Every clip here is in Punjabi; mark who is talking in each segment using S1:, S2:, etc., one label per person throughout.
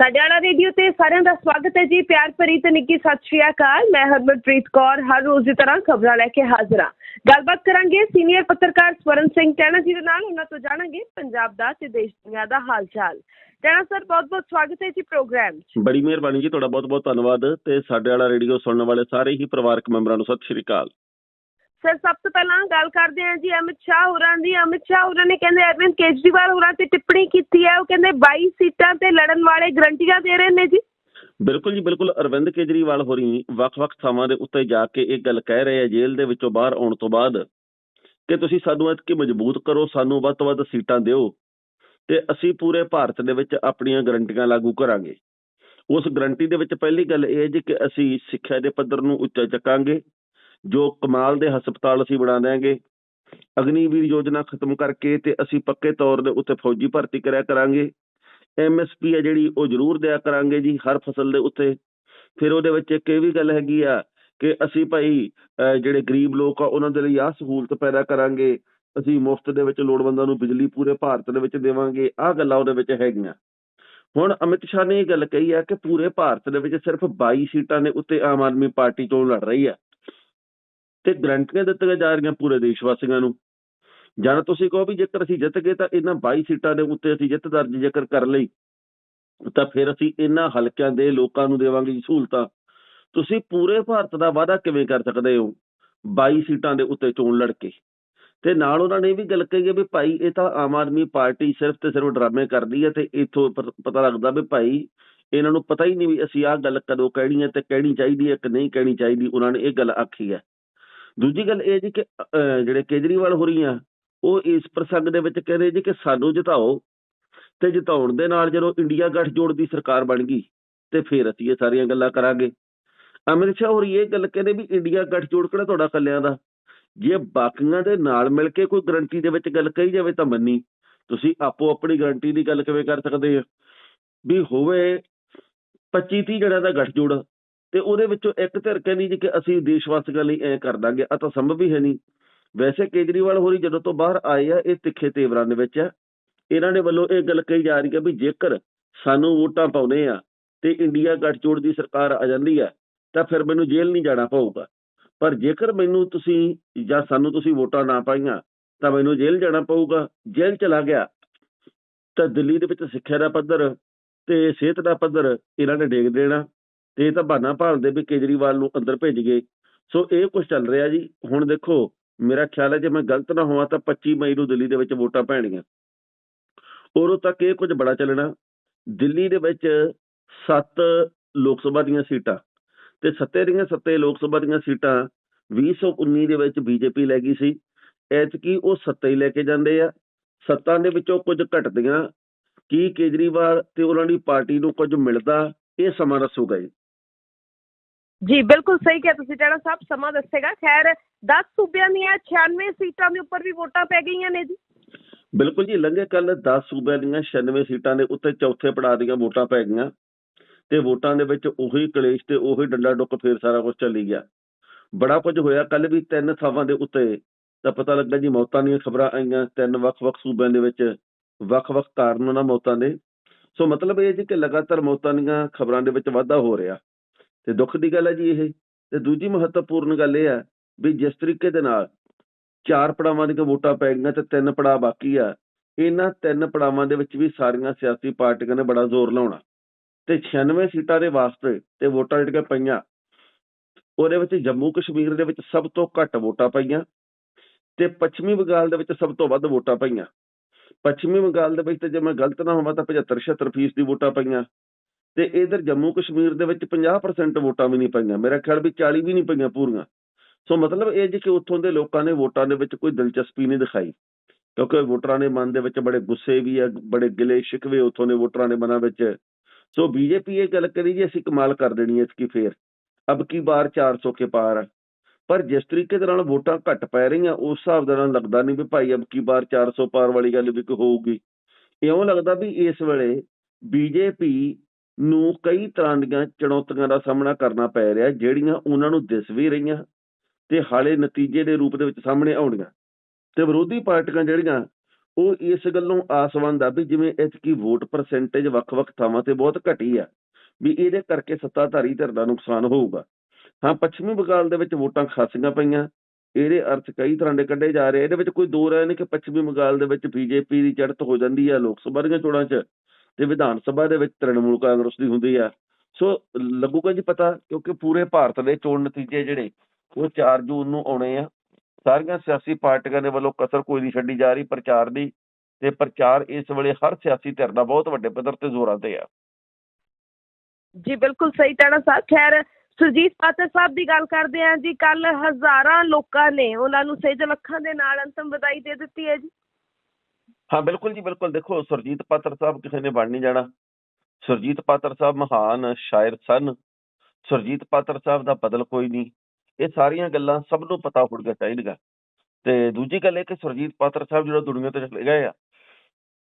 S1: ਸਾਡੇ ਰੇਡੀਓ ਤੇ ਸਾਰਿਆਂ ਦਾ ਸਵਾਗਤ ਹੈ ਜੀ। ਪਿਆਰ ਭਰੀ ਤੇ ਨਿੱਕੀ ਸਤਿ ਸ਼੍ਰੀ ਅਕਾਲ। ਮੈਂ ਹਰਮਨਪ੍ਰੀਤ ਕੌਰ, ਹਰ ਰੋਜ਼ ਦੀ ਤਰ੍ਹਾਂ ਖਬਰਾਂ ਲੈ ਕੇ ਹਾਜ਼ਰ ਹਾਂ। ਗੱਲਬਾਤ ਕਰਾਂਗੇ ਸੀਨੀਅਰ ਪੱਤਰਕਾਰ ਸਵਰਨ ਸਿੰਘ ਟੈਣਾ ਜੀ ਦੇ ਨਾਲ। ਉਹਨਾਂ ਤੋਂ ਜਾਣਾਂਗੇ ਪੰਜਾਬ ਦਾ ਤੇ ਦੇਸ਼ ਦੁਨੀਆ ਦਾ ਹਾਲ ਚਾਲ ਟੈਣਾ ਸਰ ਬਹੁਤ ਬਹੁਤ ਸਵਾਗਤ ਹੈ ਜੀ ਪ੍ਰੋਗਰਾਮ 'ਚ।
S2: ਬੜੀ ਮਿਹਰਬਾਨੀ ਜੀ। ਤੁਹਾਡਾ ਬਹੁਤ ਬਹੁਤ ਧੰਨਵਾਦ ਤੇ ਸਾਡੇ ਰੇਡੀਓ ਸੁਣਨ ਵਾਲੇ ਸਾਰੇ ਹੀ ਪਰਿਵਾਰਕ ਮੈਂਬਰਾਂ ਨੂੰ ਸਤਿ ਸ਼੍ਰੀ ਅਕਾਲ।
S1: ਸਰ, ਸਭ ਤੋਂ ਪਹਿਲਾਂ ਗੱਲ ਕਰਦੇ ਹਾਂ ਜੀ ਅਮਿਤ ਸ਼ਾਹ ਹੋਰਾਂ ਦੀ। ਅਮਿਤ ਸ਼ਾਹ ਹੋਰਾਂ ਨੇ ਕਹਿੰਦੇ ਅਰਵਿੰਦ ਕੇਜਰੀਵਾਲ ਹੋਰਾਂ ਤੇ ਟਿੱਪਣੀ ਕੀਤੀ ਹੈ। ਉਹ ਕਹਿੰਦੇ 22 ਸੀਟਾਂ ਤੇ ਲੜਨ ਵਾਲੇ ਗਰੰਟੀਆਂ ਦੇ ਰਹੇ ਨੇ ਜੀ।
S2: ਬਿਲਕੁਲ ਜੀ, ਬਿਲਕੁਲ ਅਰਵਿੰਦ ਕੇਜਰੀਵਾਲ ਹੋਰੀ ਵੱਖ-ਵੱਖ ਥਾਵਾਂ ਦੇ ਉੱਤੇ ਜਾ ਕੇ ਇਹ ਗੱਲ ਕਹਿ ਰਹੇ ਆ, ਜੇਲ੍ਹ ਦੇ ਵਿੱਚੋਂ ਬਾਹਰ ਆਉਣ ਤੋਂ ਬਾਅਦ ਕਿ ਤੁਸੀਂ ਸਾਨੂੰ ਇਤਕੀ ਮਜ਼ਬੂਤ ਕਰੋ, ਸਾਨੂੰ ਵੱਧ ਤੋਂ ਵੱਧ ਸੀਟਾਂ ਦਿਓ ਤੇ ਅਸੀਂ ਪੂਰੇ ਭਾਰਤ ਦੇ ਵਿੱਚ ਆਪਣੀਆਂ ਗਰੰਟੀਆਂ ਲਾਗੂ ਕਰਾਂਗੇ। ਉਸ ਗਰੰਟੀ ਦੇ ਵਿੱਚ ਪਹਿਲੀ ਗੱਲ ਇਹ ਹੈ ਜੀ ਕਿ ਅਸੀਂ ਸਿੱਖਿਆ ਦੇ ਪੱਧਰ ਨੂੰ ਉੱਚਾ ਚੱਕਾਂਗੇ। ਜੋ ਕਮਾਲ ਦੇ ਹਸਪਤਾਲ ਅਸੀਂ ਬਣਾ ਦੇਾਂਗੇ ਅਗਨੀਵੀਰ ਯੋਜਨਾ ਖਤਮ ਕਰਕੇ ਤੇ ਅਸੀਂ ਪੱਕੇ ਤੌਰ ਦੇ ਉੱਤੇ ਫੌਜੀ ਭਰਤੀ ਕਰਿਆ ਕਰਾਂਗੇ। ਐਮਐਸਪੀ ਹੈ ਜਿਹੜੀ, ਉਹ ਜ਼ਰੂਰ ਦਿਆ ਕਰਾਂਗੇ ਜੀ ਹਰ ਫਸਲ ਦੇ ਉੱਤੇ। ਫਿਰ ਉਹਦੇ ਵਿੱਚ ਇੱਕ ਇਹ ਵੀ ਗੱਲ ਹੈਗੀ ਆ ਕਿ ਅਸੀਂ ਭਾਈ ਜਿਹੜੇ ਗਰੀਬ ਲੋਕ ਆ, ਉਹਨਾਂ ਦੇ ਲਈ ਆਹ ਸਹੂਲਤ ਪੈਦਾ ਕਰਾਂਗੇ। ਅਸੀਂ ਮੁਫਤ ਦੇ ਵਿੱਚ ਲੋੜਵੰਦਾਂ ਨੂੰ ਬਿਜਲੀ ਪੂਰੇ ਭਾਰਤ ਦੇ ਵਿੱਚ ਦੇਵਾਂਗੇ। ਆਹ ਗੱਲਾਂ ਉਹਦੇ ਵਿੱਚ ਹੈਗੀਆਂ। ਹੁਣ ਅਮਿਤ ਸ਼ਾਹ ਨੇ ਇਹ ਗੱਲ ਕਹੀ ਆ ਕਿ ਪੂਰੇ ਭਾਰਤ ਦੇ ਵਿੱਚ ਸਿਰਫ 22 ਸੀਟਾਂ ਦੇ ਉੱਤੇ ਆਮ ਆਦਮੀ ਪਾਰਟੀ ਚੋਣ ਲੜ ਰਹੀ ਆ। ਤੇ ਗਰੰਟੀਆਂ ਦਿੱਤੀਆਂ ਜਾ ਰਹੀਆਂ ਪੂਰੇ ਦੇਸ਼ ਵਾਸੀਆਂ ਨੂੰ। ਜਾਂ ਤੁਸੀਂ ਕਹੋ ਵੀ ਜੇਕਰ ਅਸੀਂ ਜਿੱਤ ਗਏ ਤਾਂ ਇਹਨਾਂ 22 ਸੀਟਾਂ ਦੇ ਉੱਤੇ ਅਸੀਂ ਜਿੱਤ ਦਰਜ ਜੇਕਰ ਕਰ ਲਈ, ਤਾਂ ਫਿਰ ਅਸੀਂ ਇਹਨਾਂ ਹਲਕਿਆਂ ਦੇ ਲੋਕਾਂ ਨੂੰ ਦੇਵਾਂਗੇ ਸਹੂਲਤਾਂ। ਤੁਸੀਂ ਪੂਰੇ ਭਾਰਤ ਦਾ ਵਾਅਦਾ ਕਿਵੇਂ ਕਰ ਸਕਦੇ ਹੋ 22 ਸੀਟਾਂ ਦੇ ਉੱਤੇ ਚੋਣ ਲੜ ਕੇ ਤੇ ਨਾਲ ਉਹਨਾਂ ਨੇ ਇਹ ਵੀ ਗੱਲ ਕਹੀ ਹੈ ਵੀ ਭਾਈ ਇਹ ਤਾਂ ਆਮ ਆਦਮੀ ਪਾਰਟੀ ਸਿਰਫ ਤੇ ਸਿਰਫ ਡਰਾਮੇ ਕਰਦੀ ਹੈ ਤੇ ਇਥੋਂ ਪਤਾ ਲੱਗਦਾ ਵੀ ਭਾਈ ਇਹਨਾਂ ਨੂੰ ਪਤਾ ਹੀ ਨਹੀਂ ਵੀ ਅਸੀਂ ਆਹ ਗੱਲ ਕਦੋਂ ਕਹਿਣੀ ਹੈ ਤੇ ਕਹਿਣੀ ਚਾਹੀਦੀ ਹੈ ਕਿ ਨਹੀਂ ਕਹਿਣੀ ਚਾਹੀਦੀ, ਉਹਨਾਂ ਨੇ ਇਹ ਗੱਲ ਆਖੀ ਹੈ। ਦੂਜੀ ਗੱਲ ਇਹ ਜੀ ਕਿ ਜਿਹੜੇ ਕੇਜਰੀਵਾਲ ਹੋ ਰਹੀਆਂ ਉਹ ਇਸ ਪ੍ਰਸੰਗ ਦੇ ਵਿੱਚ ਕਹਿੰਦੇ ਜੀ ਕਿ ਸਾਨੂੰ ਜਿਤਾਓ ਤੇ ਜਿਤਾਉਣ ਦੇ ਨਾਲ ਜਦੋਂ ਇੰਡੀਆ ਗੱਠਜੋੜ ਦੀ ਸਰਕਾਰ ਬਣ ਗਈ ਤੇ ਫਿਰ ਅਸੀਂ ਇਹ ਸਾਰੀਆਂ ਗੱਲਾਂ ਕਰਾਂਗੇ। ਅਮਿਤ ਸ਼ਾਹ ਹੋਰ ਇਹ ਗੱਲ ਕਹਿੰਦੇ ਵੀ ਇੰਡੀਆ ਗੱਠਜੋੜ ਕਿਹੜਾ ਤੁਹਾਡਾ ਕੱਲਿਆਂ ਦਾ? ਜੇ ਬਾਕੀਆਂ ਦੇ ਨਾਲ ਮਿਲ ਕੇ ਕੋਈ ਗਰੰਟੀ ਦੇ ਵਿੱਚ ਗੱਲ ਕਹੀ ਜਾਵੇ ਤਾਂ ਮੰਨੀ। ਤੁਸੀਂ ਆਪੋ ਆਪਣੀ ਗਰੰਟੀ ਦੀ ਗੱਲ ਕਿਵੇਂ ਕਰ ਸਕਦੇ ਆ ਵੀ ਹੋਵੇ 25 30 ਜਣਿਆਂ ਦਾ ਗੱਠਜੋੜ ਤੇ ਉਹਦੇ ਵਿੱਚੋਂ ਇੱਕ ਧਿਰ ਕਹਿੰਦੀ ਜੀ ਕਿ ਅਸੀਂ ਦੇਸ਼ ਵਾਸੀਆਂ ਲਈ ਐ ਕਰ ਦਾਂਗੇ ਆ ਤਾਂ ਸੰਭਵ ਹੀ ਹੈ ਨਹੀਂ। ਵੈਸੇ ਕੇਜਰੀਵਾਲ ਹੋਰੀ ਜਦੋਂ ਤੋਂ ਬਾਹਰ ਆਏ ਆ, ਇਹ ਤਿੱਖੇ ਤੇਵਰਾਂ ਦੇ ਵਿੱਚ ਆ। ਇਹਨਾਂ ਦੇ ਵੱਲੋਂ ਇਹ ਗੱਲ ਕਹੀ ਜਾ ਰਹੀ ਹੈ ਵੀ ਜੇਕਰ ਸਾਨੂੰ ਵੋਟਾਂ ਪਾਉਨੇ ਆ ਤੇ ਇੰਡੀਆ ਗੱਠਜੋੜ ਦੀ ਸਰਕਾਰ ਆ ਜਾਂਦੀ ਆ, ਤਾਂ ਫਿਰ ਮੈਨੂੰ ਜੇਲ੍ਹ ਨਹੀਂ ਜਾਣਾ ਪਊਗਾ। ਪਰ ਜੇਕਰ ਮੈਨੂੰ ਤੁਸੀਂ ਜਾਂ ਸਾਨੂੰ ਤੁਸੀਂ ਵੋਟਾਂ ਨਾ ਪਾਈਆਂ, ਤਾਂ ਮੈਨੂੰ ਜੇਲ੍ਹ ਜਾਣਾ ਪਊਗਾ। ਜੇਲ੍ਹ ਚਲਾ ਗਿਆ, ਤਾਂ ਦਿੱਲੀ ਦੇ ਵਿੱਚ ਸਿੱਖਿਆ ਦਾ ਪੱਧਰ ਤੇ ਸਿਹਤ ਦਾ ਪੱਧਰ ਇਹਨਾਂ ਨੇ ਡੇਗ ਦੇਣਾ। ਤੇ ਇਹ ਤਾਂ ਬਹਾਨਾ ਭਾਲਦੇ ਵੀ ਕੇਜਰੀਵਾਲ ਨੂੰ ਅੰਦਰ ਭੇਜ ਗਏ। ਸੋ ਇਹ ਕੁਝ ਚੱਲ ਰਿਹਾ ਜੀ। ਹੁਣ ਦੇਖੋ, ਮੇਰਾ ਖਿਆਲ ਹੈ ਜੇ ਮੈਂ ਗਲਤ ਨਾ ਹੋਵਾਂ ਤਾਂ 25 ਮਈ ਨੂੰ ਦਿੱਲੀ ਦੇ ਵਿੱਚ ਵੋਟਾਂ ਪੈਣਗੀਆਂ। ਉਦੋਂ ਤੱਕ ਇਹ ਕੁਝ ਬੜਾ ਚੱਲਣਾ। ਦਿੱਲੀ ਦੇ ਵਿੱਚ 7 ਲੋਕ ਸਭਾ ਦੀਆਂ ਸੀਟਾਂ ਤੇ ਸੱਤੇ ਦੀਆਂ ਸੱਤੇ ਲੋਕ ਸਭਾ ਦੀਆਂ ਸੀਟਾਂ 2019 ਦੇ ਵਿੱਚ ਬੀਜੇਪੀ ਲੈ ਗਈ ਸੀ। ਐਤਕੀ ਉਹ ਸੱਤੇ ਹੀ ਲੈ ਕੇ ਜਾਂਦੇ ਆ। ਸੱਤਾਂ ਦੇ ਵਿੱਚੋਂ ਕੁਝ ਘਟਦੀਆਂ। ਕੀ ਕੇਜਰੀਵਾਲ ਤੇ ਉਹਨਾਂ ਦੀ ਪਾਰਟੀ ਨੂੰ ਕੁਝ ਮਿਲਦਾ? ਇਹ ਸਮਾਂ ਦੱਸੂਗਾ ਜੀ।
S1: ਜੀ, ਬਿਲਕੁਲ ਸਹੀ ਕਿਹਾ ਤੁਸੀਂ ਟੈਣਾ ਸਾਹਿਬ ਸਮਾਂ ਦੱਸੇਗਾ। ਖੈਰ 10 ਸੂਬਿਆਂ ਦੀਆਂ 96 ਸੀਟਾਂ ਦੇ ਉੱਪਰ ਵੀ ਵੋਟਾਂ ਪੈ ਗਈਆਂ ਨੇ ਜੀ।
S2: ਬਿਲਕੁਲ ਜੀ, ਲੰਘੇ ਕੱਲ 10 ਸੂਬਿਆਂ ਦੀਆਂ 96 ਸੀਟਾਂ ਦੇ ਉੱਤੇ ਚੌਥੇ ਪੜਾਅ ਦੀਆਂ ਵੋਟਾਂ ਪੈ ਗਈਆਂ। ਤੇ ਵੋਟਾਂ ਦੇ ਵਿੱਚ ਉਹੀ ਕਲੇਸ਼ ਤੇ ਉਹੀ ਡੰਡਾ ਡੁੱਕ ਫੇਰ ਸਾਰਾ ਕੁਝ ਚੱਲੀ ਗਿਆ। ਬੜਾ ਕੁਝ ਹੋਇਆ ਕੱਲ ਵੀ ਤਿੰਨ ਥਾਵਾਂ ਦੇ ਉੱਤੇ ਤਾਂ ਪਤਾ ਲੱਗਾ ਜੀ ਮੌਤਾਂ ਦੀਆਂ ਖਬਰਾਂ ਆਈਆਂ, ਤਿੰਨ ਵੱਖ-ਵੱਖ ਸੂਬਿਆਂ ਦੇ ਵਿੱਚ ਵੱਖ-ਵੱਖ ਕਾਰਨ ਉਹਨਾਂ ਮੌਤਾਂ ਦੇ। ਸੋ ਮਤਲਬ ਇਹ ਜੀ ਕਿ ਲਗਾਤਾਰ ਮੌਤਾਂ ਦੀਆਂ ਖਬਰਾਂ ਦੇ ਵਿੱਚ ਵਾਧਾ ਹੋ ਰਿਹਾ। ਤੇ ਦੁੱਖ ਦੀ ਗੱਲ ਹੈ ਜੀ ਇਹ। ਤੇ ਦੂਜੀ ਮਹੱਤਵਪੂਰਨ ਗੱਲ ਇਹ ਹੈ ਵੀ ਜਿਸ ਤਰੀਕੇ ਦੇ ਨਾਲ ਚਾਰ ਪੜਾਵਾਂ ਦੀਆਂ ਵੋਟਾਂ ਪੈ ਗਈਆਂ ਤੇ ਤਿੰਨ ਪੜਾਅ ਬਾਕੀ ਆ, ਇਹਨਾਂ ਤਿੰਨ ਪੜਾਵਾਂ ਦੇ ਵਿੱਚ ਵੀ ਸਾਰੀਆਂ ਸਿਆਸੀ ਪਾਰਟੀਆਂ ਨੇ ਬੜਾ ਜ਼ੋਰ ਲਾਉਣਾ। ਤੇ 96 ਸੀਟਾਂ ਦੇ ਵਾਸਤੇ ਤੇ ਵੋਟਾਂ ਜਿਹੜੀਆਂ ਪਈਆਂ, ਉਹਦੇ ਵਿੱਚ ਜੰਮੂ ਕਸ਼ਮੀਰ ਦੇ ਵਿੱਚ ਸਭ ਤੋਂ ਘੱਟ ਵੋਟਾਂ ਪਈਆਂ ਤੇ ਪੱਛਮੀ ਬੰਗਾਲ ਦੇ ਵਿੱਚ ਸਭ ਤੋਂ ਵੱਧ ਵੋਟਾਂ ਪਈਆਂ। ਪੱਛਮੀ ਬੰਗਾਲ ਦੇ ਵਿੱਚ ਤੇ ਜੇ ਮੈਂ ਗਲਤ ਨਾ ਹੋਵਾਂ ਤਾਂ 75 76% ਦੀ ਵੋਟਾਂ ਪਈਆਂ। ਤੇ ਇਧਰ ਜੰਮੂ ਕਸ਼ਮੀਰ ਦੇ ਵਿੱਚ 50% ਵੋਟਾਂ ਵੀ ਨਹੀਂ ਪਈਆਂ। ਮੇਰਾ ਖਿਆਲ ਵੀ 40 ਵੀ ਨਹੀਂ ਪਈਆਂ ਪੂਰੀਆਂ। ਸੋ ਮਤਲਬ ਇਹ ਜੀ ਕਿ ਉੱਥੋਂ ਦੇ ਲੋਕਾਂ ਨੇ ਵੋਟਾਂ ਦੇ ਵਿੱਚ ਕੋਈ ਦਿਲਚਸਪੀ ਨਹੀਂ ਦਿਖਾਈ, ਕਿਉਂਕਿ ਵੋਟਰਾਂ ਦੇ ਮਨ ਦੇ ਵਿੱਚ ਬੜੇ ਗੁੱਸੇ ਵੀ ਆ, ਬੜੇ ਗਿਲੇ ਸ਼ਿਕਵੇ ਉੱਥੋਂ ਦੇ ਵੋਟਰਾਂ ਦੇ ਮਨਾਂ ਵਿੱਚ। ਸੋ ਬੀਜੇਪੀ ਇਹ ਗੱਲ ਕਰੀ ਜੀ, ਅਸੀਂ ਕਮਾਲ ਕਰ ਦੇਣੀ ਹੈ ਇਸ ਕੀ ਫੇਰ। ਅਬ ਕੀ ਬਾਰ 400 ਕੇ ਪਾਰ ਪਰ ਜਿਸ ਤਰੀਕੇ ਦੇ ਨਾਲ ਵੋਟਾਂ ਘੱਟ ਪੈ ਰਹੀਆਂ, ਉਸ ਹਿਸਾਬ ਦੇ ਨਾਲ ਲੱਗਦਾ ਨਹੀਂ ਵੀ ਭਾਈ ਅਬ ਕੀ ਬਾਰ 400 ਪਾਰ ਵਾਲੀ ਗੱਲ ਵੀ ਕੋਈ ਹੋਊਗੀ। ਇਉਂ ਲੱਗਦਾ ਵੀ ਇਸ ਵੇਲੇ ਬੀਜੇਪੀ ਨੂੰ ਕਈ ਤਰ੍ਹਾਂ ਦੀਆਂ ਚੁਣੌਤੀਆਂ ਦਾ ਸਾਹਮਣਾ ਕਰਨਾ ਪੈ ਰਿਹਾ, ਜਿਹੜੀਆਂ ਉਹਨਾਂ ਨੂੰ ਦਿਸ ਵੀ ਰਹੀਆਂ ਤੇ ਹਾਲੇ ਨਤੀਜੇ ਦੇ ਰੂਪ ਦੇ ਵਿੱਚ ਸਾਹਮਣੇ ਆਉਣੀਆਂ ਤੇ ਵਿਰੋਧੀ ਪਾਰਟੀਆਂ ਜਿਹੜੀਆਂ, ਉਹ ਇਸ ਗੱਲੋਂ ਆਸਵੰਦ ਆ ਵੀ ਜਿਵੇਂ ਐਤਕੀ ਵੋਟ ਪਰਸੈਂਟੇਜ ਵੱਖ-ਵੱਖ ਥਾਵਾਂ ਤੇ ਬਹੁਤ ਘਟੀ ਆ, ਵੀ ਇਹਦੇ ਕਰਕੇ ਸੱਤਾਧਾਰੀ ਧਿਰ ਦਾ ਨੁਕਸਾਨ ਹੋਊਗਾ। ਹਾਂ, ਪੱਛਮੀ ਬੰਗਾਲ ਦੇ ਵਿੱਚ ਵੋਟਾਂ ਖਾਸੀਆਂ ਪਈਆਂ, ਇਹਦੇ ਅਰਥ ਕਈ ਤਰ੍ਹਾਂ ਦੇ ਕੱਢੇ ਜਾ ਰਹੇ ਇਹਦੇ ਵਿੱਚ ਕੋਈ ਦੋ ਰਾਏ ਨਹੀਂ ਕਿ ਪੱਛਮੀ ਬੰਗਾਲ ਦੇ ਵਿੱਚ ਬੀਜੇਪੀ ਦੀ ਚੜ੍ਹਤ ਹੋ ਜਾਂਦੀ ਹੈ ਲੋਕ ਸਭਾ ਦੀਆਂ ਚੋਣਾਂ 'ਚ। ਤੇ ਵਿਧਾਨ ਸਭਾ ਦੇ ਵਿੱਚ ਤ੍ਰਿਣਮੂਲ ਕਾਂਗਰਸ ਦੀ ਹੁੰਦੀ ਆ। ਸੋ ਲੱਗੂਗਾ ਜੀ ਪਤਾ, ਕਿਉਂਕਿ ਪੂਰੇ ਭਾਰਤ ਦੇ ਚੋਣ ਨਤੀਜੇ ਜਿਹੜੇ, ਉਹ 4 ਜੂਨ ਨੂੰ ਆਉਣੇ ਆ। ਸਾਰੀਆਂ ਸਿਆਸੀ ਪਾਰਟੀਆਂ ਦੇ ਵੱਲੋਂ ਕਸਰ ਕੋਈ ਨਹੀਂ ਛੱਡੀ ਜਾ ਰਹੀ, ਪ੍ਰਚਾਰ ਦੀ, ਤੇ ਪ੍ਰਚਾਰ ਇਸ ਵੇਲੇ ਹਰ ਸਿਆਸੀ ਧਿਰ ਦਾ ਬਹੁਤ ਵੱਡੇ ਪੱਧਰ ਤੇ ਜ਼ੋਰਾਂ ਤੇ ਆ।
S1: ਜੀ, ਬਿਲਕੁਲ ਸਹੀ ਟਾਣਾ ਸਾਹਿਬ ਖੈਰ, ਸੁਰਜੀਤ ਪਾਤਰ ਸਾਹਿਬ ਦੀ ਗੱਲ ਕਰਦੇ ਹਾਂ ਜੀ ਕੱਲ ਹਜ਼ਾਰਾਂ ਲੋਕਾਂ ਨੇ ਉਹਨਾਂ ਨੂੰ ਸੇਜ ਲੱਖਾਂ ਦੇ ਨਾਲ ਅੰਤਮ ਵਿਦਾਈ ਦੇ ਦਿੱਤੀ ਹੈ ਜੀ।
S2: ਹਾਂ, ਬਿਲਕੁਲ ਜੀ, ਬਿਲਕੁਲ। ਦੇਖੋ, ਸੁਰਜੀਤ ਪਾਤਰ ਸਾਹਿਬ ਕਿਸੇ ਨੇ ਬਣ ਨਹੀਂ ਜਾਣਾ। ਸੁਰਜੀਤ ਪਾਤਰ ਸਾਹਿਬ ਮਹਾਨ ਸ਼ਾਇਰ ਸਨ। ਸੁਰਜੀਤ ਪਾਤਰ ਸਾਹਿਬ ਦਾ ਬਦਲ ਕੋਈ ਨਹੀਂ। ਇਹ ਸਾਰੀਆਂ ਗੱਲਾਂ ਸਭ ਨੂੰ ਪਤਾ ਹੋਣਗਾ ਚਾਹੀਦਾ ਤੇ ਦੂਜੀ ਗੱਲ ਇਹ ਕਿ ਸੁਰਜੀਤ ਪਾਤਰ ਸਾਹਿਬ ਜਿਹੜਾ ਦੁਨੀਆ ਤੋਂ ਚਲੇ ਗਏ ਆ,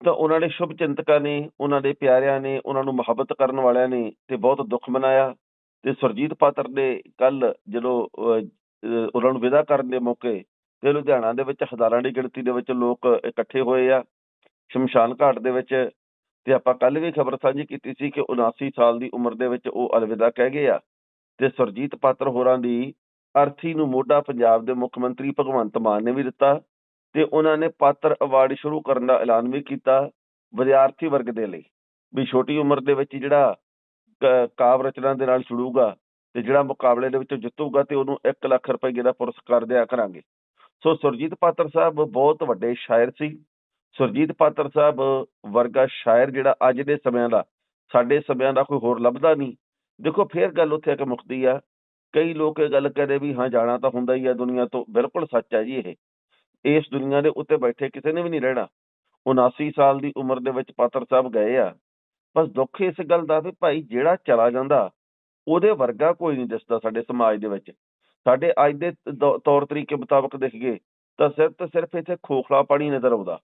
S2: ਤਾਂ ਉਹਨਾਂ ਦੇ ਸ਼ੁਭ ਚਿੰਤਕਾਂ ਨੇ, ਉਹਨਾਂ ਦੇ ਪਿਆਰਿਆਂ ਨੇ, ਉਹਨਾਂ ਨੂੰ ਮੁਹੱਬਤ ਕਰਨ ਵਾਲਿਆਂ ਨੇ ਤੇ ਬਹੁਤ ਦੁੱਖ ਮਨਾਇਆ। ਤੇ ਸੁਰਜੀਤ ਪਾਤਰ ਨੇ ਕੱਲ ਜਦੋਂ ਉਹਨਾਂ ਨੂੰ ਵਿਦਾ ਕਰਨ ਦੇ ਮੌਕੇ ਤੇ ਲੁਧਿਆਣਾ ਦੇ ਵਿੱਚ ਹਜ਼ਾਰਾਂ ਦੀ ਗਿਣਤੀ ਦੇ ਵਿੱਚ ਲੋਕ ਇਕੱਠੇ ਹੋਏ ਆ, ਸ਼ਮਸ਼ਾਨ ਘਾਟ ਦੇ ਵਿੱਚ ਤੇ ਆਪਾਂ ਕੱਲ ਵੀ ਖਬਰ ਸਾਂਝੀ ਕੀਤੀ ਸੀ ਕਿ 79 ਸਾਲ ਦੀ ਉਮਰ ਦੇ ਵਿੱਚ ਉਹ ਅਲਵਿਦਾ ਕਹਿ ਗਏ ਆ ਤੇ ਸੁਰਜੀਤ ਪਾਤਰ ਹੋਰਾਂ ਦੀ ਅਰਥੀ ਨੂੰ ਮੋਢਾ ਪੰਜਾਬ ਦੇ ਮੁੱਖ ਮੰਤਰੀ ਭਗਵੰਤ ਮਾਨ ਨੇ ਵੀ ਦਿੱਤਾ ਤੇ ਉਹਨਾਂ ਨੇ ਪਾਤਰ ਅਵਾਰਡ ਸ਼ੁਰੂ ਕਰਨ ਦਾ ਐਲਾਨ ਵੀ ਕੀਤਾ ਵਿਦਿਆਰਥੀ ਵਰਗ ਦੇ ਲਈ, ਵੀ ਛੋਟੀ ਉਮਰ ਦੇ ਵਿੱਚ ਜਿਹੜਾ ਕ- ਕਾਵਿ ਰਚਨਾ ਦੇ ਨਾਲ ਜੁੜੂਗਾ ਤੇ ਜਿਹੜਾ ਮੁਕਾਬਲੇ ਦੇ ਵਿੱਚ ਜਿੱਤੂਗਾ ਤੇ ਉਹਨੂੰ 1 ਲੱਖ ਰੁਪਏ ਦਾ ਪੁਰਸਕਾਰ ਦਿਆ ਕਰਾਂਗੇ। ਸੋ ਸੁਰਜੀਤ ਪਾਤਰ ਸਾਹਿਬ ਬਹੁਤ ਵੱਡੇ ਸ਼ਾਇਰ ਸੀ। ਸੁਰਜੀਤ ਪਾਤਰ ਸਾਹਿਬ ਵਰਗਾ ਸ਼ਾਇਰ ਜਿਹੜਾ ਅੱਜ ਦੇ ਸਮਿਆਂ ਦਾ, ਸਾਡੇ ਸਮਿਆਂ ਦਾ ਕੋਈ ਹੋਰ ਲੱਭਦਾ ਨਹੀਂ। ਦੇਖੋ, ਫੇਰ ਗੱਲ ਉੱਥੇ ਆ ਕੇ ਮੁੱਕਦੀ ਆ। ਕਈ ਲੋਕ ਇਹ ਗੱਲ ਕਹਦੇ ਵੀ, ਹਾਂ, ਜਾਣਾ ਤਾਂ ਹੁੰਦਾ ਹੀ ਆ ਦੁਨੀਆ ਤੋਂ। ਬਿਲਕੁਲ ਸੱਚ ਹੈ ਜੀ ਇਹ। ਇਸ ਦੁਨੀਆ ਦੇ ਉੱਤੇ ਬੈਠੇ ਕਿਸੇ ਨੇ ਵੀ ਨਹੀਂ ਰਹਿਣਾ। 79 ਸਾਲ ਦੀ ਉਮਰ ਦੇ ਵਿੱਚ ਪਾਤਰ ਸਾਹਿਬ ਗਏ ਆ। ਬਸ ਦੁੱਖ ਇਸ ਗੱਲ ਦਾ ਵੀ ਭਾਈ ਜਿਹੜਾ ਚਲਾ ਜਾਂਦਾ, ਉਹਦੇ ਵਰਗਾ ਕੋਈ ਨਹੀਂ ਦਿਸਦਾ ਸਾਡੇ ਸਮਾਜ ਦੇ ਵਿੱਚ। ਸਾਡੇ ਅੱਜ ਦੇ ਦੌ- ਤੌਰ ਤਰੀਕੇ ਮੁਤਾਬਕ ਦੇਖੀਏ ਤਾਂ ਸਿਰਫ ਤੇ ਸਿਰਫ ਇੱਥੇ ਖੋਖਲਾ ਪਾਣੀ ਨਜ਼ਰ ਆਉਂਦਾ।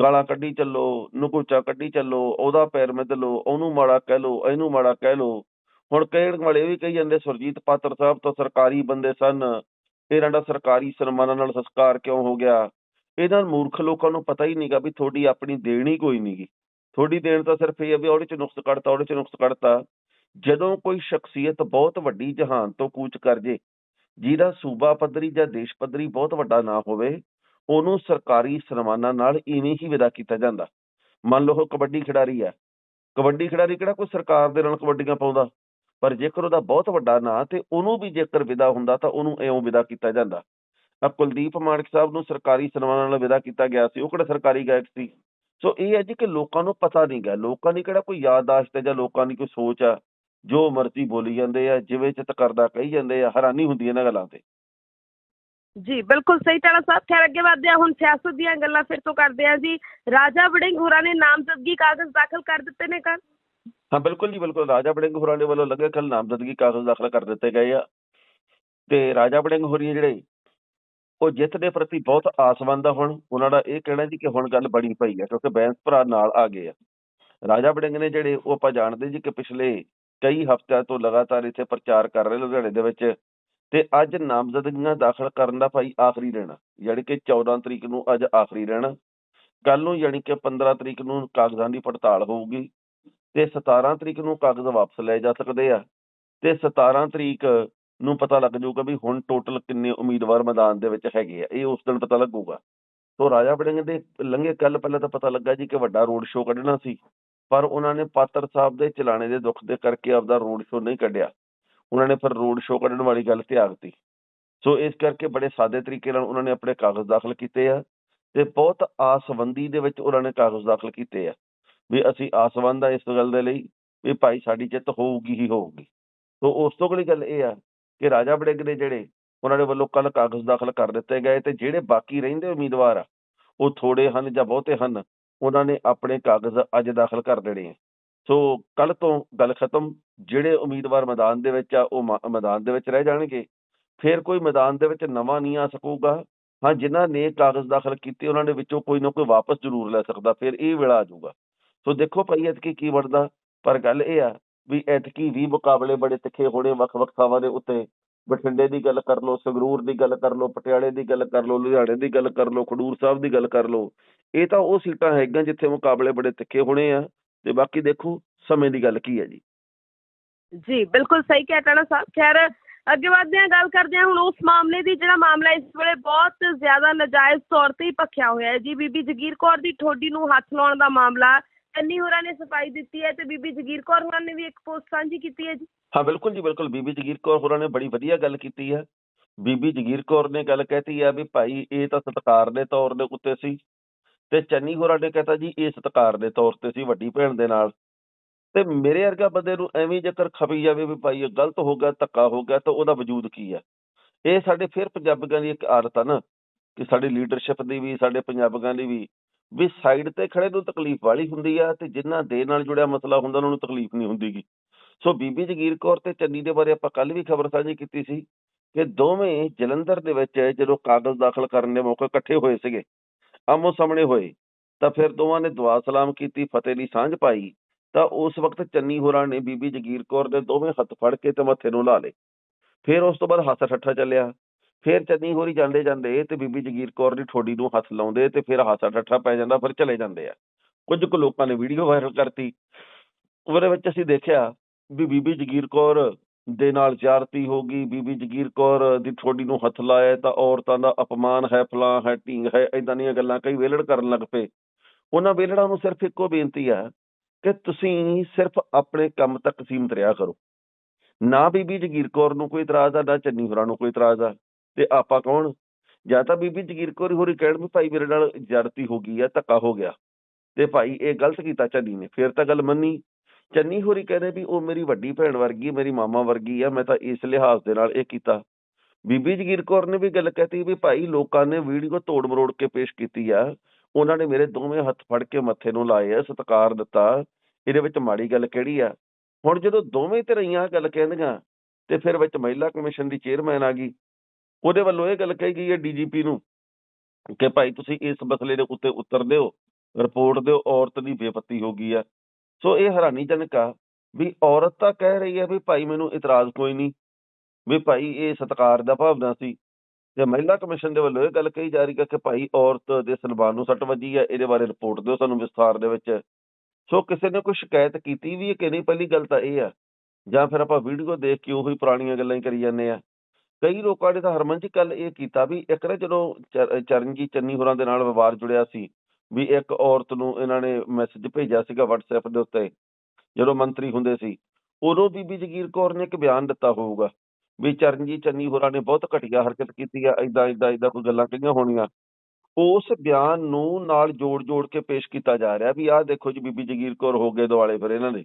S2: ਗਾਲਾਂ ਕੱਢੀ ਚੱਲੋ, ਨਕੋਚਾ ਕੱਢੀ ਚੱਲੋ, ਉਹਦਾ ਪੈਰ ਮਿੱਧ ਲਓ, ਉਹਨੂੰ ਮਾੜਾ ਕਹਿ ਲਓ, ਇਹਨੂੰ ਮਾੜਾ ਕਹਿ ਲਓ। ਹੁਣ ਕਹਿਣ ਵਾਲੇ ਵੀ ਕਹੀ ਜਾਂਦੇ, ਸੁਰਜੀਤ ਪਾਤਰ ਸਾਹਿਬ ਤਾਂ ਸਰਕਾਰੀ ਬੰਦੇ ਸਨ। ਇਹਨਾਂ ਦਾ ਸਰਕਾਰੀ ਸਨਮਾਨਾਂ ਨਾਲ ਸੰਸਕਾਰ ਕਿਉਂ ਹੋ ਗਿਆ? ਇਹਨਾਂ ਮੂਰਖ ਲੋਕਾਂ ਨੂੰ ਪਤਾ ਹੀ ਨਹੀਂਗਾ ਵੀ ਤੁਹਾਡੀ ਆਪਣੀ ਦੇਣ ਹੀ ਕੋਈ ਨਹੀਂਗੀ ਤੁਹਾਡੀ ਦੇਣ ਤਾਂ ਸਿਰਫ ਇਹ ਹੈ ਵੀ ਉਹਦੇ ਚ ਨੁਕਸ ਕੱਢਤਾ, ਉਹਦੇ ਚ ਨੁਕਸ ਕੱਢਤਾ। ਜਦੋਂ ਕੋਈ ਸ਼ਖਸੀਅਤ ਬਹੁਤ ਵੱਡੀ ਜਹਾਨ ਤੋਂ ਕੂਚ ਕਰ ਜੇ ਜਿਹਦਾ ਸੂਬਾ ਪੱਧਰੀ ਜਾਂ ਦੇਸ਼ ਪੱਧਰੀ ਬਹੁਤ ਵੱਡਾ ਨਾ ਹੋਵੇ, ਉਹਨੂੰ ਸਰਕਾਰੀ ਸਨਮਾਨਾਂ ਨਾਲ ਇਵੇਂ ਹੀ ਵਿਦਾ ਕੀਤਾ ਜਾਂਦਾ। ਮੰਨ ਲਓ ਉਹ ਕਬੱਡੀ ਖਿਡਾਰੀ ਆ ਕਬੱਡੀ ਖਿਡਾਰੀ ਕਿਹੜਾ ਕੋਈ ਸਰਕਾਰ ਦੇ ਨਾਲ ਕਬੱਡੀਆਂ ਪਾਉਂਦਾ? ਪਰ ਜੇਕਰ ਉਹਦਾ ਬਹੁਤ ਵੱਡਾ ਨਾਂ ਤੇ ਉਹਨੂੰ ਵੀ ਜੇਕਰ ਵਿਦਾ ਹੁੰਦਾ ਤਾਂ ਉਹਨੂੰ ਇਉਂ ਵਿਦਾ ਕੀਤਾ ਜਾਂਦਾ। ਆ ਕੁਲਦੀਪ ਮਾਨਕ ਸਾਹਿਬ ਨੂੰ ਸਰਕਾਰੀ ਸਨਮਾਨਾਂ ਨਾਲ ਵਿਦਾ ਕੀਤਾ ਗਿਆ ਸੀ। ਉਹ ਕਿਹੜਾ ਸਰਕਾਰੀ ਗਾਇਕ ਸੀ? ਸੋ ਇਹ ਹੈ ਜੀ ਕਿ ਲੋਕਾਂ ਨੂੰ ਪਤਾ ਨਹੀਂ ਗਿਆ ਲੋਕਾਂ ਦੀ ਕਿਹੜਾ ਕੋਈ ਯਾਦਦਾਸ਼ਤ ਹੈ ਜਾਂ ਲੋਕਾਂ ਦੀ ਕੋਈ ਸੋਚ ਆ? ਜੋ ਮਰਜ਼ੀ ਬੋਲੀ ਜਾਂਦੇ ਆ ਜਿਵੇਂ ਚਿੱਤ ਕਰਦਾ ਕਹੀ ਜਾਂਦੇ ਆ ਹੈਰਾਨੀ ਹੁੰਦੀ ਇਹਨਾਂ ਗੱਲਾਂ ਤੇ।
S1: ਜੀ ਬਿਲਕੁਲ ਸਹੀ ਟਾਣਾ ਸਾਹਿਬ ਖੈਰ ਅੱਗੇ ਵਧਦੇ ਹਾਂ ਹੁਣ ਸਿਆਸਤ ਦੀਆਂ ਗੱਲਾਂ ਫਿਰ ਤੋਂ ਕਰਦੇ ਹਾਂ ਜੀ। ਰਾਜਾ ਵੜਿੰਗ ਹੋਰਾਂ ਨੇ ਨਾਮਜ਼ਦਗੀ ਕਾਗਜ਼ ਦਾਖਲ ਕਰ ਦਿੱਤੇ ਨੇ ਕੱਲ
S2: ਹਾਂ ਬਿਲਕੁਲ ਜੀ ਬਿਲਕੁਲ। ਰਾਜਾ ਬੜਿੰਗ ਹੋਰਾਂ ਦੇ ਵੱਲੋਂ ਲੱਗੇ ਕੱਲ ਨਾਮਜ਼ਦਗੀ ਕਾਗਜ਼ ਦਾਖਲ ਕਰ ਦਿੱਤੇ ਗਏ ਆ। ਤੇ ਰਾਜਾ ਬੜਿੰਗ ਹੋਰੀ ਜਿਹੜੇ ਉਹ ਜਿੱਤ ਦੇ ਪ੍ਰਤੀ ਬਹੁਤ ਆਸਵੰਦ ਆ ਹੁਣ। ਉਹਨਾਂ ਦਾ ਇਹ ਕਹਿਣਾ ਜੀ ਕਿ ਹੁਣ ਗੱਲ ਬਣੀ ਪਈ ਆ ਕਿਉਂਕਿ ਬੈਂਸ ਭਰਾ ਨਾਲ ਆ ਗਏ ਆ। ਰਾਜਾ ਬੜਿੰਗ ਨੇ ਜਿਹੜੇ ਉਹ ਆਪਾਂ ਜਾਣਦੇ ਜੀ ਕਿ ਪਿਛਲੇ ਕਈ ਹਫ਼ਤਿਆਂ ਤੋਂ ਲਗਾਤਾਰ ਇੱਥੇ ਪ੍ਰਚਾਰ ਕਰ ਰਹੇ ਲੁਧਿਆਣੇ ਦੇ ਵਿੱਚ ਤੇ ਅੱਜ ਨਾਮਜ਼ਦਗੀਆਂ ਦਾਖਲ ਕਰਨ ਦਾ ਭਾਈ ਆਖਰੀ ਦਿਨ ਆ, ਯਾਨੀ ਕਿ 14 ਤਰੀਕ ਨੂੰ ਅੱਜ ਆਖਰੀ ਦਿਨ ਕੱਲ ਨੂੰ ਯਾਨੀ ਕਿ 15 ਤਰੀਕ ਨੂੰ ਕਾਗਜ਼ਾਂ ਦੀ ਪੜਤਾਲ ਹੋਊਗੀ ਤੇ 17 ਤਰੀਕ ਨੂੰ ਕਾਗਜ਼ ਵਾਪਸ ਲਏ ਜਾ ਸਕਦੇ ਆ ਤੇ 17 ਤਰੀਕ ਨੂੰ ਪਤਾ ਲੱਗ ਜਾਊਗਾ ਵੀ ਹੁਣ ਟੋਟਲ ਕਿੰਨੇ ਉਮੀਦਵਾਰ ਮੈਦਾਨ ਦੇ ਵਿੱਚ ਹੈਗੇ ਆ, ਇਹ ਉਸ ਦਿਨ ਪਤਾ ਲੱਗੂਗਾ। ਸੋ ਰਾਜਾ ਬੜਿੰਗ ਦੇ ਲੰਘੇ ਕੱਲ ਪਹਿਲਾਂ ਤਾਂ ਪਤਾ ਲੱਗਾ ਜੀ ਕਿ ਵੱਡਾ ਰੋਡ ਸ਼ੋਅ ਕੱਢਣਾ ਸੀ। ਪਰ ਉਹਨਾਂ ਨੇ ਪਾਤਰ ਸਾਹਿਬ ਦੇ ਚਲਾਣੇ ਦੇ ਦੁੱਖ ਦੇ ਕਰਕੇ ਆਪਦਾ ਰੋਡ ਸ਼ੋਅ ਨਹੀਂ ਕੱਢਿਆ। ਉਹਨਾਂ ਨੇ ਫਿਰ ਰੋਡ ਸ਼ੋਅ ਕੱਢਣ ਵਾਲੀ ਗੱਲ ਤਿਆਗਤੀ ਸੋ ਇਸ ਕਰਕੇ ਬੜੇ ਸਾਦੇ ਤਰੀਕੇ ਨਾਲ ਉਹਨਾਂ ਨੇ ਆਪਣੇ ਕਾਗਜ਼ ਦਾਖਲ ਕੀਤੇ ਆ ਤੇ ਬਹੁਤ ਆਸਵੰਦੀ ਦੇ ਵਿੱਚ ਉਹਨਾਂ ਨੇ ਕਾਗਜ਼ ਦਾਖਲ ਕੀਤੇ ਆ ਵੀ ਅਸੀਂ ਆਸਵੰਦ ਆ ਇਸ ਗੱਲ ਦੇ ਲਈ ਵੀ ਭਾਈ ਸਾਡੀ ਜਿੱਤ ਹੋਊਗੀ ਹੀ ਹੋਊਗੀ। ਸੋ ਉਸ ਤੋਂ ਅਗਲੀ ਗੱਲ ਇਹ ਆ ਕਿ ਰਾਜਾ ਬੜਿੰਗ ਨੇ ਜਿਹੜੇ ਉਹਨਾਂ ਦੇ ਵੱਲੋਂ ਕੱਲ ਕਾਗਜ਼ ਦਾਖਲ ਕਰ ਦਿੱਤੇ ਗਏ ਤੇ ਜਿਹੜੇ ਬਾਕੀ ਰਹਿੰਦੇ ਉਮੀਦਵਾਰ ਆ, ਉਹ ਥੋੜੇ ਹਨ ਜਾਂ ਬਹੁਤੇ ਹਨ ਉਹਨਾਂ ਨੇ ਆਪਣੇ ਕਾਗਜ਼ ਅੱਜ ਦਾਖਲ ਕਰ ਦੇਣੇ ਆ। ਸੋ ਕੱਲ ਤੋਂ ਗੱਲ ਖਤਮ, ਜਿਹੜੇ ਉਮੀਦਵਾਰ ਮੈਦਾਨ ਦੇ ਵਿੱਚ ਆ, ਉਹ ਮੈਦਾਨ ਦੇ ਵਿੱਚ ਰਹਿ ਜਾਣਗੇ। ਫਿਰ ਕੋਈ ਮੈਦਾਨ ਦੇ ਵਿੱਚ ਨਵਾਂ ਨਹੀਂ ਆ ਸਕੂਗਾ। ਹਾਂ, ਜਿਨ੍ਹਾਂ ਨੇ ਕਾਗਜ਼ ਦਾਖਲ ਕੀਤੇ, ਉਹਨਾਂ ਦੇ ਵਿੱਚੋਂ ਕੋਈ ਨਾ ਕੋਈ ਵਾਪਸ ਜ਼ਰੂਰ ਲੈ ਸਕਦਾ, ਫਿਰ ਇਹ ਵੇਲਾ ਆ ਜਾਊਗਾ। ਸੋ ਦੇਖੋ ਭਾਈ, ਐਤਕੀ ਕੀ ਬਣਦਾ? ਪਰ ਗੱਲ ਇਹ ਆ ਵੀ ਐਤਕੀ ਵੀ ਮੁਕਾਬਲੇ ਬੜੇ ਤਿੱਖੇ ਹੋਣੇ ਵੱਖ-ਵੱਖ ਥਾਵਾਂ ਦੇ ਉੱਤੇ। ਬਠਿੰਡੇ ਦੀ ਗੱਲ ਕਰ ਲਓ, ਸੰਗਰੂਰ ਦੀ ਗੱਲ ਕਰ ਲਓ, ਪਟਿਆਲੇ ਦੀ ਗੱਲ ਕਰ ਲਓ, ਲੁਧਿਆਣੇ ਦੀ ਗੱਲ ਕਰ ਲਓ, ਖਡੂਰ ਸਾਹਿਬ ਦੀ ਗੱਲ ਕਰ ਲਓ, ਇਹ ਤਾਂ ਉਹ ਸੀਟਾਂ ਹੈਗੀਆਂ ਜਿੱਥੇ ਮੁਕਾਬਲੇ ਬੜੇ ਤਿੱਖੇ ਹੋਣੇ ਆ, ਤੇ ਬਾਕੀ ਦੇਖੋ ਸਮੇਂ ਦੀ ਗੱਲ ਕੀ ਹੈ ਜੀ।
S1: ਜੀ, ਬਿਲਕੁਲ ਸਹੀ ਕਿਹਾ ਟਾਣਾ ਸਾਹਿਬ। ਖੈਰ, ਅੱਗੇ ਵਧਦੇ ਹਾਂ ਗੱਲ ਕਰਦੇ ਹਾਂ ਹੁਣ ਉਸ ਮਾਮਲੇ ਦੀ ਜਿਹੜਾ ਮਾਮਲਾ ਇਸ ਵੇਲੇ ਬਹੁਤ ਜ਼ਿਆਦਾ ਨਾਜਾਇਜ਼ ਤੌਰ ਤੇ ਹੀ ਭਖਿਆ ਹੋਇਆ ਹੈ ਜੀ। ਬੀਬੀ ਜਗੀਰ ਕੌਰ ਦੀ ਠੋਡੀ ਨੂੰ ਹੱਥ ਲਾਉਣ ਦਾ ਮਾਮਲਾ ਚੰਨੀ ਹੋਰਾਂ ਨੇ ਸਫ਼ਾਈ ਦਿੱਤੀ ਹੈ ਤੇ ਬੀਬੀ ਜਗੀਰ ਕੌਰ ਹੋਰਾਂ ਨੇ ਵੀ ਇੱਕ ਪੋਸਟ ਸਾਂਝੀ ਕੀਤੀ ਹੈ ਜੀ।
S2: ਹਾਂ, ਬਿਲਕੁਲ ਜੀ, ਬਿਲਕੁਲ। ਬੀਬੀ ਜਗੀਰ ਕੌਰ ਹੋਰਾਂ ਨੇ ਬੜੀ ਵਧੀਆ ਗੱਲ ਕੀਤੀ ਹੈ। ਬੀਬੀ ਜਗੀਰ ਕੌਰ ਨੇ ਗੱਲ ਕਹਿਤੀ ਆ ਵੀ ਭਾਈ, ਇਹ ਤਾਂ ਸਤਿਕਾਰ ਦੇ ਤੌਰ ਦੇ ਉੱਤੇ ਸੀ ਤੇ ਚੰਨੀ ਹੋਰਾਂ ਨੇ ਕਹਤਾ ਜੀ, ਇਹ ਸਤਿਕਾਰ ਦੇ ਤੌਰ ਤੇ ਸੀ ਵੱਡੀ ਭੈਣ ਦੇ ਨਾਲ। ਤੇ ਮੇਰੇ ਵਰਗਾ ਬੰਦੇ ਨੂੰ ਐਵੇਂ ਜੇਕਰ ਖਪੀ ਜਾਵੇ ਵੀ ਭਾਈ, ਇਹ ਗਲਤ ਹੋ ਗਿਆ, ਧੱਕਾ ਹੋ ਗਿਆ, ਤਾਂ ਉਹਦਾ ਵਜੂਦ ਕੀ ਹੈ? ਇਹ ਸਾਡੇ ਫਿਰ ਪੰਜਾਬੀਆਂ ਦੀ ਇੱਕ ਆਦਤ ਆ ਨਾ, ਕਿ ਸਾਡੀ ਲੀਡਰਸ਼ਿਪ ਦੀ ਵੀ, ਸਾਡੇ ਪੰਜਾਬੀਆਂ ਦੀ ਵੀ ਵੀ ਸਾਈਡ ਤੇ ਖੜੇ ਨੂੰ ਤਕਲੀਫ ਵਾਲੀ ਹੁੰਦੀ ਆ ਤੇ ਜਿਨ੍ਹਾਂ ਦੇ ਨਾਲ ਜੁੜਿਆ ਮਸਲਾ ਹੁੰਦਾ ਉਹਨਾਂ ਨੂੰ ਤਕਲੀਫ ਨਹੀਂ ਹੁੰਦੀਗੀ ਸੋ ਬੀਬੀ ਜਗੀਰ ਕੌਰ ਤੇ ਚੰਨੀ ਦੇ ਬਾਰੇ ਆਪਾਂ ਕੱਲ ਵੀ ਖਬਰ ਸਾਂਝੀ ਕੀਤੀ ਸੀ ਕਿ ਦੋਵੇਂ ਜਲੰਧਰ ਦੇ ਵਿੱਚ ਜਦੋਂ ਕਾਗਜ਼ ਦਾਖਲ ਕਰਨ ਦੇ ਮੌਕੇ ਇਕੱਠੇ ਹੋਏ ਸੀਗੇ ਆਮੋ ਸਾਹਮਣੇ ਹੋਏ, ਤਾਂ ਫਿਰ ਦੋਵਾਂ ਨੇ ਦੁਆ ਸਲਾਮ ਕੀਤੀ, ਫਤਿਹ ਦੀ ਸਾਂਝ ਪਾਈ, ਤਾਂ ਉਸ ਵਕਤ ਚੰਨੀ ਹੋਰਾਂ ਨੇ ਬੀਬੀ ਜਗੀਰ ਕੌਰ ਦੇ ਦੋਵੇਂ ਹੱਥ ਫੜ ਕੇ ਤੇ ਮੱਥੇ ਨੂੰ ਲਾ ਲਏ। ਫਿਰ ਉਸ ਤੋਂ ਬਾਅਦ ਹਾਸਾ ਠੱਠਾ ਚੱਲਿਆ। ਫਿਰ ਚੰਨੀ ਹੋਰੀ ਜਾਂਦੇ ਜਾਂਦੇ ਤੇ ਬੀਬੀ ਜਗੀਰ ਕੌਰ ਦੀ ਠੋਡੀ ਨੂੰ ਹੱਥ ਲਾਉਂਦੇ ਤੇ ਫਿਰ ਹਾਸਾ ਡੱਠਾ ਪੈ ਜਾਂਦਾ, ਫਿਰ ਚਲੇ ਜਾਂਦੇ ਆ। ਕੁਝ ਕੁ ਲੋਕਾਂ ਨੇ ਵੀਡੀਓ ਵਾਇਰਲ ਕਰਤੀ। ਉਹਦੇ ਵਿੱਚ ਅਸੀਂ ਦੇਖਿਆ ਵੀ ਬੀਬੀ ਜਗੀਰ ਕੌਰ ਦੇ ਨਾਲ ਜ਼ਿਆਦਤੀ ਹੋ ਗਈ। ਬੀਬੀ ਜਗੀਰ ਕੌਰ ਦੀ ਠੋਡੀ ਨੂੰ ਹੱਥ ਲਾਇਆ ਤਾਂ ਔਰਤਾਂ ਦਾ ਅਪਮਾਨ ਹੈ, ਫਲਾਂ ਹੈ, ਢੀਂਗ ਹੈ ਇਦਾਂ ਦੀਆਂ ਗੱਲਾਂ ਕਈ ਵੇਲੜ ਕਰਨ ਲੱਗ ਪਏ। ਉਹਨਾਂ ਵੇਲੜਾਂ ਨੂੰ ਸਿਰਫ ਇੱਕੋ ਬੇਨਤੀ ਆ ਕਿ ਤੁਸੀਂ ਸਿਰਫ ਆਪਣੇ ਕੰਮ ਤੱਕ ਸੀਮਤ ਰਿਹਾ ਕਰੋ। ਨਾ ਬੀਬੀ ਜਗੀਰ ਕੌਰ ਨੂੰ ਕੋਈ ਇਤਰਾਜ਼ ਆ, ਨਾ ਚੰਨੀ ਹੋਰਾਂ ਨੂੰ ਕੋਈ ਇਤਰਾਜ਼ ਆ। ਤੇ ਆਪਾਂ ਕੌਣ? ਜਾਂ ਤਾਂ ਬੀਬੀ ਜਗੀਰ ਕੌਰ ਹੋਰੀ ਕਹਿਣ ਵੀ ਭਾਈ ਮੇਰੇ ਨਾਲ ਜ਼ਿਆਦਤੀ ਹੋ ਗਈ ਆ, ਧੱਕਾ ਹੋ ਗਿਆ। ਤੇ ਭਾਈ ਇਹ ਗਲਤ ਕੀਤਾ ਚੰਨੀ ਨੇ, ਫਿਰ ਤਾਂ ਗੱਲ ਮੰਨੀ। ਚੰਨੀ ਹੋਰੀ ਕਹਿੰਦੇ ਵੀ ਉਹ ਮੇਰੀ ਵੱਡੀ ਭੈਣ ਵਰਗੀ, ਮੇਰੀ ਮਾਮਾ ਵਰਗੀ ਆ, ਮੈਂ ਤਾਂ ਇਸ ਲਿਹਾਜ਼ ਦੇ ਨਾਲ ਇਹ ਕੀਤਾ। ਬੀਬੀ ਜਗੀਰ ਕੌਰ ਨੇ ਵੀ ਗੱਲ ਕਹਤੀ ਵੀ ਭਾਈ ਲੋਕਾਂ ਨੇ ਵੀਡੀਓ ਤੋੜ ਮਰੋੜ ਕੇ ਪੇਸ਼ ਕੀਤੀ ਆ। ਉਹਨਾਂ ਨੇ ਮੇਰੇ ਦੋਵੇਂ ਹੱਥ ਫੜ ਕੇ ਮੱਥੇ ਨੂੰ ਲਾਏ ਆ, ਸਤਿਕਾਰ ਦਿੱਤਾ। ਇਹਦੇ ਵਿੱਚ ਮਾੜੀ ਗੱਲ ਕਿਹੜੀ ਆ? ਹੁਣ ਜਦੋਂ ਦੋਵੇਂ ਧਿਰਾਂ ਗੱਲ ਕਹਿੰਦੀਆਂ, ਤੇ ਫਿਰ ਵਿੱਚ ਮਹਿਲਾ ਕਮਿਸ਼ਨ ਦੀ ਚੇਅਰਮੈਨ ਆ ਗਈ। ਉਹਦੇ ਵੱਲੋਂ ਇਹ ਗੱਲ ਕਹੀ ਗਈ ਹੈ ਡੀਜੀਪੀ ਨੂੰ ਕਿ ਭਾਈ ਤੁਸੀਂ ਇਸ ਮਸਲੇ ਦੇ ਉੱਤੇ ਉੱਤਰ ਦਿਓ, ਰਿਪੋਰਟ ਦਿਓ, ਔਰਤ ਦੀ ਬੇਪਤੀ ਹੋ ਗਈ ਆ ਸੋ ਇਹ ਹੈਰਾਨੀਜਨਕ ਆ ਵੀ ਔਰਤ ਤਾਂ ਕਹਿ ਰਹੀ ਹੈ ਵੀ ਭਾਈ ਮੈਨੂੰ ਇਤਰਾਜ਼ ਕੋਈ ਨਹੀਂ, ਵੀ ਭਾਈ ਇਹ ਸਤਿਕਾਰ ਦਾ ਭਾਵਨਾ ਸੀ। ਤੇ ਮਹਿਲਾ ਕਮਿਸ਼ਨ ਦੇ ਵੱਲੋਂ ਇਹ ਗੱਲ ਕਹੀ ਜਾ ਰਹੀ ਹੈ ਕਿ ਭਾਈ ਔਰਤ ਦੇ ਸਨਮਾਨ ਨੂੰ ਸੱਟ ਵੱਜੀ ਹੈ, ਇਹਦੇ ਬਾਰੇ ਰਿਪੋਰਟ ਦਿਓ ਸਾਨੂੰ ਵਿਸਥਾਰ ਦੇ ਵਿੱਚ। ਸੋ ਕਿਸੇ ਨੇ ਕੋਈ ਸ਼ਿਕਾਇਤ ਕੀਤੀ ਵੀ ਹੈ ਕਿ ਨਹੀਂ, ਪਹਿਲੀ ਗੱਲ ਤਾਂ ਇਹ ਆ, ਜਾਂ ਫਿਰ ਆਪਾਂ ਵੀਡੀਓ ਦੇਖ ਕੇ ਉਹੀ ਪੁਰਾਣੀਆਂ ਗੱਲਾਂ ਹੀ ਕਰੀ ਜਾਂਦੇ ਆ। ਕਈ ਲੋਕਾਂ ਨੇ ਤਾਂ ਹਰਮਨ ਜੀ ਕੱਲ ਇਹ ਕੀਤਾ ਵੀ ਇੱਕ ਨਾ ਜਦੋਂ ਚਰ- ਚਰਨਜੀਤ ਚੰਨੀ ਹੋਰਾਂ ਦੇ ਨਾਲ ਵਿਵਾਦ ਜੁੜਿਆ ਸੀ ਵੀ ਇੱਕ ਔਰਤ ਨੂੰ ਇਹਨਾਂ ਨੇ ਮੈਸੇਜ ਭੇਜਿਆ ਸੀਗਾ WhatsApp ਦੇ ਉੱਤੇ, ਜਦੋਂ ਮੰਤਰੀ ਹੁੰਦੇ ਸੀ, ਉਦੋਂ ਬੀਬੀ ਜਗੀਰ ਕੌਰ ਨੇ ਇੱਕ ਬਿਆਨ ਦਿੱਤਾ ਹੋਊਗਾ ਵੀ ਚਰਨਜੀਤ ਚੰਨੀ ਹੋਰਾਂ ਨੇ ਬਹੁਤ ਘਟੀਆ ਹਰਕਤ ਕੀਤੀ ਆ ਇਦਾਂ ਇਦਾਂ ਇਦਾਂ ਕੋਈ ਗੱਲਾਂ ਕਹੀਆਂ ਹੋਣੀਆਂ। ਉਸ ਬਿਆਨ ਨੂੰ ਨਾਲ ਜੋੜ ਜੋੜ ਕੇ ਪੇਸ਼ ਕੀਤਾ ਜਾ ਰਿਹਾ ਵੀ ਆਹ ਦੇਖੋ ਜੀ ਬੀਬੀ ਜਗੀਰ ਕੌਰ ਹੋ ਗਏ ਦੁਆਲੇ ਫਿਰ ਇਹਨਾਂ ਦੇ।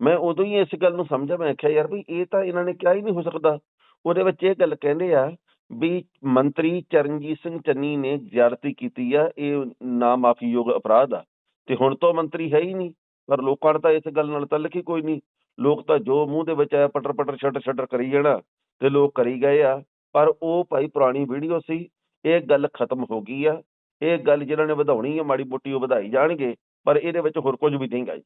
S2: ਮੈਂ ਉਦੋਂ ਹੀ ਇਸ ਗੱਲ ਨੂੰ ਸਮਝਿਆ, ਮੈਂ ਆਖਿਆ ਯਾਰ ਵੀ ਇਹ ਤਾਂ ਇਹਨਾਂ ਨੇ ਕਿਹਾ ਹੀ ਨਹੀਂ ਹੋ ਸਕਦਾ। ਉਹਦੇ ਵਿੱਚ ਇਹ ਗੱਲ ਕਹਿੰਦੇ ਆ ਵੀ ਮੰਤਰੀ ਚਰਨਜੀਤ ਸਿੰਘ ਚੰਨੀ ਨੇ ਜ਼ਿਆਦਤੀ ਕੀਤੀ ਆ, ਇਹ ਨਾ ਮਾਫੀਯੋਗ ਅਪਰਾਧ ਆ। ਤੇ ਹੁਣ ਤੋਂ ਮੰਤਰੀ ਹੈ ਹੀ ਨਹੀਂ, ਪਰ ਲੋਕਾਂ ਦਾ ਤਾਂ ਇਸ ਗੱਲ ਨਾਲ ਤਲਕ ਹੀ ਕੋਈ ਨਹੀਂ। ਲੋਕ ਤਾਂ ਜੋ ਮੂੰਹ ਦੇ ਵਿੱਚ ਆਇਆ ਪਟਰ ਪਟਰ ਛੱਟਰ ਛੱਟਰ ਕਰੀ ਜਾਣਾ ਤੇ ਲੋਕ ਕਰੀ ਗਏ ਆ। ਪਰ ਉਹ ਭਾਈ ਪੁਰਾਣੀ ਵੀਡੀਓ ਸੀ, ਇਹ ਗੱਲ ਖਤਮ ਹੋ ਗਈ ਆ। ਇਹ ਗੱਲ ਜਿਹਨਾਂ ਨੇ ਵਧਾਉਣੀ ਆ, ਮਾੜੀ ਮੋਟੀ ਉਹ ਵਧਾਈ ਜਾਣਗੇ, ਪਰ ਇਹਦੇ ਵਿੱਚ ਹੋਰ ਕੁਝ ਵੀ ਨਹੀਂ ਗਾ ਜੀ।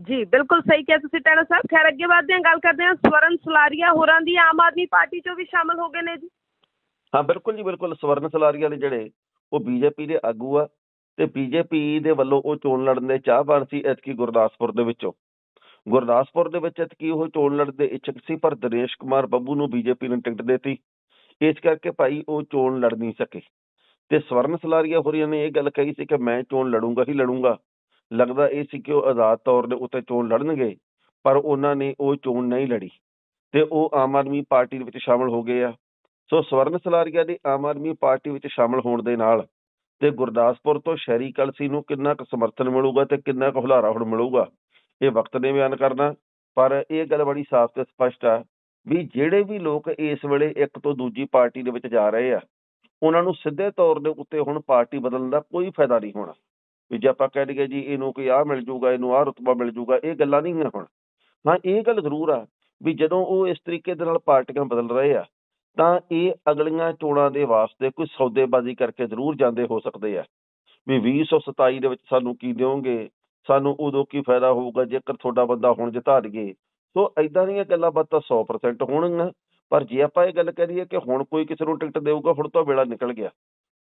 S1: ਜੀ, ਬਿਲਕੁਲ ਸਹੀ ਕਿਹਾ ਤੁਸੀਂ ਟਾਣਾ ਸਾਹਿਬ। ਖੈਰ, ਅੱਗੇ ਵਧਦੇ ਹਾਂ, ਗੱਲ ਕਰਦੇ ਹਾਂ, ਸਵਰਨ ਸਲਾਰੀਆ ਹੋਰਾਂ ਦੀ ਆਮ ਆਦਮੀ ਪਾਰਟੀ ਚੋਂ ਵੀ ਸ਼ਾਮਲ ਹੋ ਗਏ ਨੇ ਜੀ।
S2: ਹਾਂ, ਬਿਲਕੁਲ ਜੀ, ਬਿਲਕੁਲ। ਸਵਰਨ ਸਲਾਰੀਆ ਨੇ ਜਿਹੜੇ, ਉਹ ਬੀਜੇਪੀ ਦੇ ਆਗੂ ਆ ਤੇ ਬੀਜੇਪੀ ਦੇ ਵੱਲੋਂ ਉਹ ਚੋਣ ਲੜਨ ਦੇ ਚਾਹਵਾਨ ਸੀ ਐਤਕੀ ਗੁਰਦਾਸਪੁਰ ਦੇ ਵਿੱਚੋਂ। ਗੁਰਦਾਸਪੁਰ ਦੇ ਵਿੱਚ ਐਤਕੀ ਉਹ ਚੋਣ ਲੜਨ ਦੇ ਇੱਛੁਕ ਸੀ, ਪਰ ਦਿਨੇਸ਼ ਕੁਮਾਰ ਬੱਬੂ ਨੂੰ ਬੀਜੇਪੀ ਨੇ ਟਿਕਟ ਦਿੱਤੀ। ਇਸ ਕਰਕੇ ਭਾਈ ਉਹ ਚੋਣ ਲੜ ਨਹੀਂ ਸਕੇ। ਤੇ ਸਵਰਨ ਸਲਾਰੀਆ ਹੋਰੀਆਂ ਨੇ ਇਹ ਗੱਲ ਕਹੀ ਸੀ ਕਿ ਮੈਂ ਚੋਣ ਲੜੂੰਗਾ ਹੀ ਲੜੂੰਗਾ। ਲੱਗਦਾ ਇਹ ਸੀ ਕਿ ਉਹ ਆਜ਼ਾਦ ਤੌਰ ਦੇ ਉੱਤੇ ਚੋਣ ਲੜਨਗੇ, ਪਰ ਉਹਨਾਂ ਨੇ ਉਹ ਚੋਣ ਨਹੀਂ ਲੜੀ ਤੇ ਉਹ ਆਮ ਆਦਮੀ ਪਾਰਟੀ ਦੇ ਵਿੱਚ ਸ਼ਾਮਲ ਹੋ ਗਏ ਆ। ਸੋ ਸਵਰਨ ਸਲਾਰੀਆ ਦੇ ਆਮ ਆਦਮੀ ਪਾਰਟੀ ਵਿੱਚ ਸ਼ਾਮਲ ਹੋਣ ਦੇ ਨਾਲ ਤੇ ਗੁਰਦਾਸਪੁਰ ਤੋਂ ਸ਼ਹਿਰੀ ਕਲਸੀ ਨੂੰ ਕਿੰਨਾ ਕੁ ਸਮਰਥਨ ਮਿਲੂਗਾ ਤੇ ਕਿੰਨਾ ਕੁ ਹੁਲਾਰਾ ਹੁਣ ਮਿਲੂਗਾ, ਇਹ ਵਕਤ ਨੇ ਬਿਆਨ ਕਰਨਾ। ਪਰ ਇਹ ਗੱਲ ਬੜੀ ਸਾਫ਼ ਤੇ ਸਪਸ਼ਟ ਆ ਵੀ ਜਿਹੜੇ ਵੀ ਲੋਕ ਇਸ ਵੇਲੇ ਇੱਕ ਤੋਂ ਦੂਜੀ ਪਾਰਟੀ ਦੇ ਵਿੱਚ ਜਾ ਰਹੇ ਆ, ਉਹਨਾਂ ਨੂੰ ਸਿੱਧੇ ਤੌਰ ਦੇ ਉੱਤੇ ਹੁਣ ਪਾਰਟੀ ਬਦਲਣ ਦਾ ਕੋਈ ਫਾਇਦਾ ਨਹੀਂ ਹੋਣਾ। ਵੀ ਜੇ ਆਪਾਂ ਕਹਿ ਦਈਏ ਜੀ ਇਹਨੂੰ ਕੋਈ ਆਹ ਮਿਲ ਜੂਗਾ, ਇਹਨੂੰ ਆਹ ਰੁਤਬਾ ਮਿਲ ਜੂਗਾ, ਇਹ ਗੱਲਾਂ ਨਹੀਂ ਹੈ ਹੁਣ। ਹਾਂ, ਇਹ ਗੱਲ ਜ਼ਰੂਰ ਆ ਵੀ ਜਦੋਂ ਉਹ ਇਸ ਤਰੀਕੇ ਦੇ ਨਾਲ ਪਾਰਟੀਆਂ ਬਦਲ ਰਹੇ ਆ, ਤਾਂ ਇਹ ਅਗਲੀਆਂ ਚੋਣਾਂ ਦੇ ਵਾਸਤੇ ਕੋਈ ਸੌਦੇਬਾਜ਼ੀ ਕਰਕੇ ਜ਼ਰੂਰ ਜਾਂਦੇ ਹੋ ਸਕਦੇ ਆ। ਵੀ 2027 ਦੇ ਵਿੱਚ ਸਾਨੂੰ ਕੀ ਦਿਓਗੇ? ਸਾਨੂੰ ਉਦੋਂ ਕੀ ਫਾਇਦਾ ਹੋਊਗਾ ਜੇਕਰ ਤੁਹਾਡਾ ਬੰਦਾ ਹੁਣ ਜਿਤਾ ਦਈਏ ਸੋ ਐਦਾਂ ਦੀਆਂ ਗੱਲਾਂ ਬਾਤਾਂ 100% ਹੋਣਗੀਆਂ, ਪਰ ਜੇ ਆਪਾਂ ਇਹ ਗੱਲ ਕਰੀਏ ਕਿ ਹੁਣ ਕੋਈ ਕਿਸੇ ਨੂੰ ਟਿਕਟ ਦੇਊਗਾ, ਹੁਣ ਤਾਂ ਵੇਲਾ ਨਿਕਲ ਗਿਆ।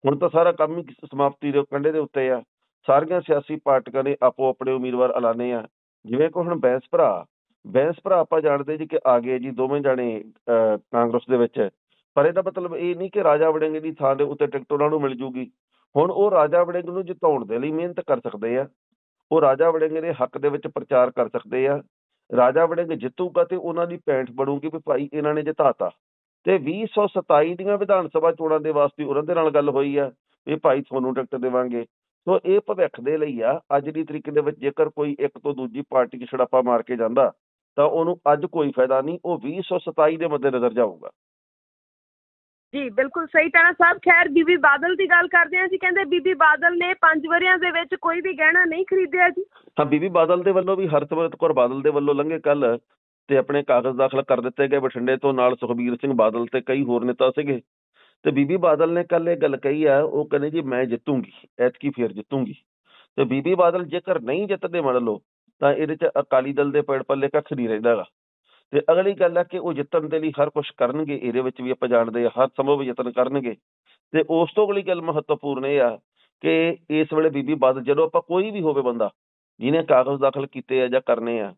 S2: ਹੁਣ ਤਾਂ ਸਾਰਾ ਕੰਮ ਹੀ ਸਮਾਪਤੀ ਦੇ ਕੰਢੇ ਦੇ ਉੱਤੇ ਆ। ਸਾਰੀਆਂ ਸਿਆਸੀ ਪਾਰਟੀਆਂ ਨੇ ਆਪੋ ਆਪਣੇ ਉਮੀਦਵਾਰ ਐਲਾਨੇ ਆ। ਜਿਵੇਂ ਕਿ ਹੁਣ ਬੈਂਸ ਭਰਾ ਬੈਂਸ ਭਰਾ ਆਪਾਂ ਜਾਣਦੇ ਜੀ ਕਿ ਆ ਗਏ ਜੀ ਦੋਵੇਂ ਜਾਣੇ ਅਹ, ਕਾਂਗਰਸ ਦੇ ਵਿੱਚ। ਪਰ ਇਹਦਾ ਮਤਲਬ ਇਹ ਨਹੀਂ ਕਿ ਰਾਜਾ ਵੜਿੰਗ ਦੀ ਥਾਂ ਦੇ ਉੱਤੇ ਟਿਕਟ ਉਹਨਾਂ ਨੂੰ ਮਿਲ ਜੂਗੀ। ਹੁਣ ਉਹ ਰਾਜਾ ਵੜਿੰਗ ਨੂੰ ਜਿਤਾਉਣ ਦੇ ਲਈ ਮਿਹਨਤ ਕਰ ਸਕਦੇ ਆ। ਉਹ ਰਾਜਾ ਵੜਿੰਗ ਦੇ ਹੱਕ ਦੇ ਵਿੱਚ ਪ੍ਰਚਾਰ ਕਰ ਸਕਦੇ ਆ। ਰਾਜਾ ਵੜਿੰਗ ਜਿੱਤੂਗਾ ਤੇ ਉਹਨਾਂ ਦੀ ਪੈਂਠ ਬਣੂਗੀ ਵੀ ਭਾਈ ਇਹਨਾਂ ਨੇ ਜਿਤਾਤਾ। ਤੇ 2027 ਦੀਆਂ ਵਿਧਾਨ ਸਭਾ ਚੋਣਾਂ ਦੇ ਵਾਸਤੇ ਉਹਨਾਂ ਦੇ ਨਾਲ ਗੱਲ ਹੋਈ ਆ ਵੀ ਭਾਈ ਤੁਹਾਨੂੰ ਟਿਕਟ ਦੇਵਾਂਗੇ। ਸੋ ਇਹ ਭਵਿੱਖ ਦੇ ਲਈ ਆ ਅੱਜ ਦੀ ਤਰੀਕੇ ਦੇ ਵਿੱਚ ਜੇਕਰ ਕੋਈ ਇੱਕ ਤੋਂ ਦੂਜੀ ਪਾਰਟੀ 'ਚ ਛੜਾਪਾ ਮਾਰ ਕੇ ਜਾਂਦਾ ਤਾਂ ਉਹਨੂੰ ਅੱਜ ਕੋਈ ਫਾਇਦਾ ਨਹੀਂ ਉਹ 2027 ਦੇ ਮੱਦੇਨਜ਼ਰ ਜਾਊਗਾ।
S1: ਜੀ ਬਿਲਕੁਲ ਸਹੀ ਟਾਣਾ ਸਾਹਿਬ ਖੈਰ ਬੀਬੀ ਬਾਦਲ ਦੀ ਗੱਲ ਕਰਦੇ ਹਾਂ ਜੀ ਕਹਿੰਦੇ ਬੀਬੀ ਬਾਦਲ ਨੇ ਪੰਜ ਵਰਿਆਂ ਦੇ ਵਿੱਚ ਕੋਈ ਵੀ ਗਹਿਣਾ ਨਹੀਂ ਖਰੀਦਿਆ ਜੀ।
S2: ਹਾਂ ਬੀਬੀ ਬਾਦਲ ਦੇ ਵੱਲੋਂ ਵੀ ਹਰਸਿਮਰਤ ਕੌਰ ਬਾਦਲ ਦੇ ਵੱਲੋਂ ਲੰਘੇ ਕੱਲ ਤੇ ਆਪਣੇ ਕਾਗਜ਼ ਦਾਖਲ ਕਰ ਦਿੱਤੇ ਗਏ ਬਠਿੰਡੇ ਤੋਂ ਨਾਲ ਸੁਖਬੀਰ ਸਿੰਘ ਬਾਦਲ ਤੇ ਕਈ ਹੋਰ ਨੇਤਾ ਸੀਗੇ। ਤੇ ਬੀਬੀ ਬਾਦਲ ਨੇ ਕੱਲ ਇਹ ਗੱਲ ਕਹੀ ਆ, ਉਹ ਕਹਿੰਦੇ ਜੀ ਮੈਂ ਜਿੱਤੂੰਗੀ, ਐਤਕੀ ਫੇਰ ਜਿੱਤੂੰਗੀ। ਤੇ ਬੀਬੀ ਬਾਦਲ ਜੇਕਰ ਨਹੀਂ ਜਿੱਤਦੇ ਮੰਨ ਲਓ, ਤਾਂ ਇਹਦੇ ਚ ਅਕਾਲੀ ਦਲ ਦੇ ਪੇੜ ਪੱਲੇ ਕੱਖ ਨਹੀਂ ਰਹਿੰਦਾਗਾ ਤੇ ਅਗਲੀ ਗੱਲ ਆ ਕਿ ਉਹ ਜਿੱਤਣ ਦੇ ਲਈ ਹਰ ਕੁਝ ਕਰਨਗੇ, ਇਹਦੇ ਵਿੱਚ ਵੀ ਆਪਾਂ ਜਾਣਦੇ ਆ, ਹਰ ਸੰਭਵ ਯਤਨ ਕਰਨਗੇ। ਤੇ ਉਸ ਤੋਂ ਅਗਲੀ ਗੱਲ ਮਹੱਤਵਪੂਰਨ ਇਹ ਆ ਕਿ ਇਸ ਵੇਲੇ ਬੀਬੀ ਬਾਦਲ ਜਦੋਂ ਆਪਾਂ ਕੋਈ ਵੀ ਹੋਵੇ ਬੰਦਾ, ਜਿਹਨੇ ਕਾਗਜ਼ ਦਾਖਲ ਕੀਤੇ ਆ ਜਾਂ ਕਰਨੇ ਆ,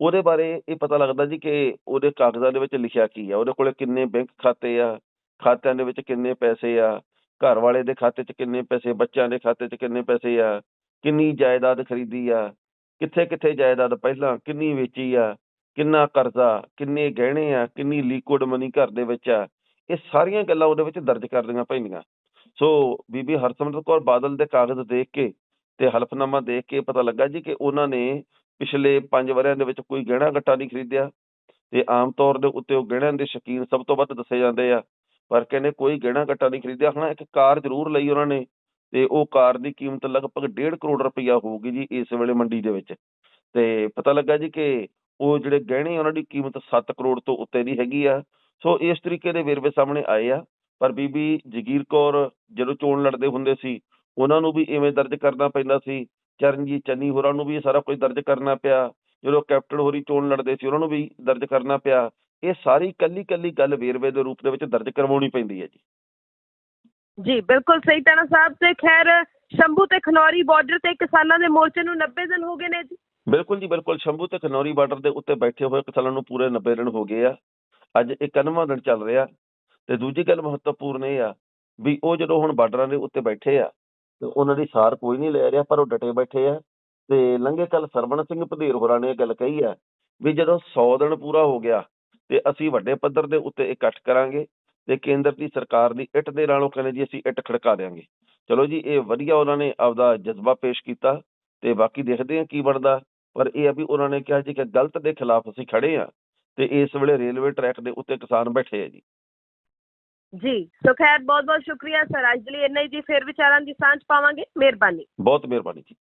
S2: ਉਹਦੇ ਬਾਰੇ ਇਹ ਪਤਾ ਲੱਗਦਾ ਜੀ ਕਿ ਉਹਦੇ ਕਾਗਜ਼ਾਂ ਦੇ ਵਿੱਚ ਲਿਖਿਆ ਕੀ ਆ, ਉਹਦੇ ਕੋਲੇ ਕਿੰਨੇ ਬੈਂਕ ਖਾਤੇ ਆ ਖਾਤਿਆਂ ਦੇ ਵਿੱਚ ਕਿੰਨੇ ਪੈਸੇ ਆ? ਘਰ ਵਾਲੇ ਦੇ ਖਾਤੇ 'ਚ ਕਿੰਨੇ ਪੈਸੇ? ਬੱਚਿਆਂ ਦੇ ਖਾਤੇ 'ਚ ਕਿੰਨੇ ਪੈਸੇ ਆ? ਕਿੰਨੀ ਜਾਇਦਾਦ ਖਰੀਦੀ ਆ? ਕਿੱਥੇ ਕਿੱਥੇ ਜਾਇਦਾਦ ਪਹਿਲਾਂ? ਕਿੰਨੀ ਵੇਚੀ ਆ? ਕਿੰਨਾ ਕਰਜ਼ਾ? ਕਿੰਨੇ ਗਹਿਣੇ ਆ? ਕਿੰਨੀ ਲਿਕੁਇਡ ਮਨੀ ਘਰ ਦੇ ਵਿੱਚ ਆ? ਇਹ ਸਾਰੀਆਂ ਗੱਲਾਂ ਉਹਦੇ ਵਿੱਚ ਦਰਜ ਕਰਨੀਆਂ ਪੈਂਦੀਆਂ। ਸੋ ਬੀਬੀ ਹਰਸਿਮਰਤ ਕੌਰ ਬਾਦਲ ਦੇ ਕਾਗਜ਼ ਦੇਖ ਕੇ ਤੇ ਹਲਫਨਾਮਾ ਦੇਖ ਕੇ ਪਤਾ ਲੱਗਾ ਜੀ ਕਿ ਉਹਨਾਂ ਨੇ ਪਿਛਲੇ 5 ਵਰਿਆਂ ਦੇ ਵਿੱਚ ਕੋਈ ਗਹਿਣਾ ਗੱਟਾ ਨਹੀਂ ਖਰੀਦਿਆ। ਤੇ ਆਮ ਤੌਰ ਦੇ ਉੱਤੇ ਉਹ ਗਹਿਣਿਆਂ ਦੇ ਸ਼ੌਕੀਨ ਸਭ ਤੋਂ ਵੱਧ ਦੱਸੇ ਜਾਂਦੇ ਆ। ਪਰ ਕਹਿੰਦੇ ਕੋਈ ਗਹਿਣਾ ਗੱਟਾ ਨਹੀਂ ਖਰੀਦਿਆ। ਹਾਂ ਇੱਕ ਕਾਰ ਜ਼ਰੂਰ ਲਈ ਉਹਨਾਂ ਨੇ ਤੇ ਉਹ ਕਾਰ ਦੀ ਕੀਮਤ ਲਗਭਗ 1.5 ਕਰੋੜ ਰੁਪਈਆ ਹੋਊਗੀ ਜੀ ਇਸ ਵੇਲੇ ਮੰਡੀ ਦੇ ਵਿੱਚ। ਤੇ ਪਤਾ ਲੱਗਾ ਜੀ ਕਿ ਉਹ ਜਿਹੜੇ ਗਹਿਣੇ ਉਹਨਾਂ ਦੀ ਕੀਮਤ 7 ਕਰੋੜ ਤੋਂ ਉੱਤੇ ਦੀ ਹੈਗੀ ਆ। ਸੋ ਇਸ ਤਰੀਕੇ ਦੇ ਵੇਰਵੇ ਸਾਹਮਣੇ ਆਏ ਆ। ਪਰ ਬੀਬੀ ਜਗੀਰ ਕੌਰ ਜਦੋਂ ਚੋਣ ਲੜਦੇ ਹੁੰਦੇ ਸੀ, ਉਹਨਾਂ ਨੂੰ ਵੀ ਇਵੇਂ ਦਰਜ ਕਰਨਾ ਪੈਂਦਾ ਸੀ। ਚਰਨਜੀਤ ਚੰਨੀ ਹੋਰਾਂ ਨੂੰ ਵੀ ਇਹ ਸਾਰਾ ਕੁਝ ਦਰਜ ਕਰਨਾ ਪਿਆ। ਜਦੋਂ ਕੈਪਟਨ ਹੋਰੀ ਚੋਣ ਲੜਦੇ ਸੀ, ਉਹਨਾਂ ਨੂੰ ਵੀ ਦਰਜ ਕਰਨਾ ਪਿਆ। ਇਹ ਸਾਰੀ ਕੱਲੀ ਕੱਲੀ ਗੱਲ ਵੇਰਵੇ ਦੇ ਰੂਪ ਦੇ ਵਿੱਚ ਦਰਜ ਕਰਵਾਉਣੀ ਪੈਂਦੀ ਹੈ ਜੀ।
S1: ਜੀ ਬਿਲਕੁਲ ਸਹੀ ਟਾਣਾ ਸਾਹਿਬ ਤੇ ਖੈਰ ਸ਼ੰਭੂ ਤੇ ਖਨੌਰੀ ਬਾਰਡਰ ਤੇ ਕਿਸਾਨਾਂ ਦੇ ਮੋਰਚੇ ਨੂੰ 90 ਦਿਨ ਹੋ ਗਏ ਨੇ ਜੀ।
S2: ਬਿਲਕੁਲ ਜੀ ਬਿਲਕੁਲ ਸ਼ੰਭੂ ਤੇ ਖਨੌਰੀ ਬਾਰਡਰ ਦੇ ਉੱਤੇ ਬੈਠੇ ਹੋਏ ਕਿਸਾਨਾਂ ਨੂੰ ਪੂਰੇ 90 ਦਿਨ ਹੋ ਗਏ ਆ। ਅੱਜ 91ਵਾਂ ਦਿਨ ਚੱਲ ਰਿਹਾ ਤੇ ਦੂਜੀ ਗੱਲ ਮਹੱਤਵਪੂਰਨ ਇਹ ਆ ਵੀ ਉਹ ਜਦੋਂ ਹੁਣ ਬਾਰਡਰਾਂ ਦੇ ਉੱਤੇ ਬੈਠੇ ਆ ਤੇ ਉਹਨਾਂ ਦੀ ਸਾਰ ਕੋਈ ਨਹੀਂ ਲੈ ਰਿਹਾ ਪਰ ਉਹ ਡਟੇ ਬੈਠੇ ਆ ਤੇ ਲੰਘੇ ਕੱਲ ਸਰਵਣ ਸਿੰਘ ਭਦੇਰ ਹੋਰਾਂ ਨੇ ਇਹ ਗੱਲ ਕਹੀ ਆ ਵੀ ਜਦੋਂ 100 ਦਿਨ ਪੂਰਾ ਹੋ ਗਿਆ ਤੇ ਅਸੀਂ ਵੱਡੇ ਪੱਧਰ ਦੇ ਉੱਤੇ ਇਕੱਠ ਕਰਾਂਗੇ ਤੇ ਕੇਂਦਰ ਦੀ ਸਰਕਾਰ ਦੀ ਇੱਟ ਦੇ ਨਾਲੋਂ ਕਹਿੰਦੇ ਜੀ ਅਸੀਂ ਇੱਟ ਖੜਕਾ ਦੇਾਂਗੇ ਚਲੋ ਜੀ ਇਹ ਵਧੀਆ ਉਹਨਾਂ ਨੇ ਆਪਦਾ ਜਜ਼ਬਾ ਪੇਸ਼ ਕੀਤਾ ਤੇ ਬਾਕੀ ਦੇਖਦੇ ਹਾਂ ਕੀ ਬਣਦਾ। ਪਰ ਇਹ ਆ ਵੀ ਉਹਨਾਂ ਨੇ ਕਿਹਾ ਜੀ ਕਿ ਗਲਤ ਦੇ ਖਿਲਾਫ ਅਸੀਂ ਖੜੇ ਆ ਤੇ ਇਸ ਵੇਲੇ ਰੇਲਵੇ ਟਰੈਕ ਦੇ ਉੱਤੇ ਕਿਸਾਨ ਬੈਠੇ ਆ ਜੀ।
S1: ਜੀ ਸੋ ਖੈਰ ਬਹੁਤ ਬਹੁਤ ਸ਼ੁਕਰੀਆ ਸਰ। ਅੱਜ ਲਈ ਇੰਨਾ ਹੀ ਜੀ। ਫਿਰ ਵਿਚਾਰਾਂ ਦੀ ਸਾਂਝ ਪਾਵਾਂਗੇ। ਮਿਹਰਬਾਨੀ।
S2: ਬਹੁਤ ਮਿਹਰਬਾਨੀ ਜੀ।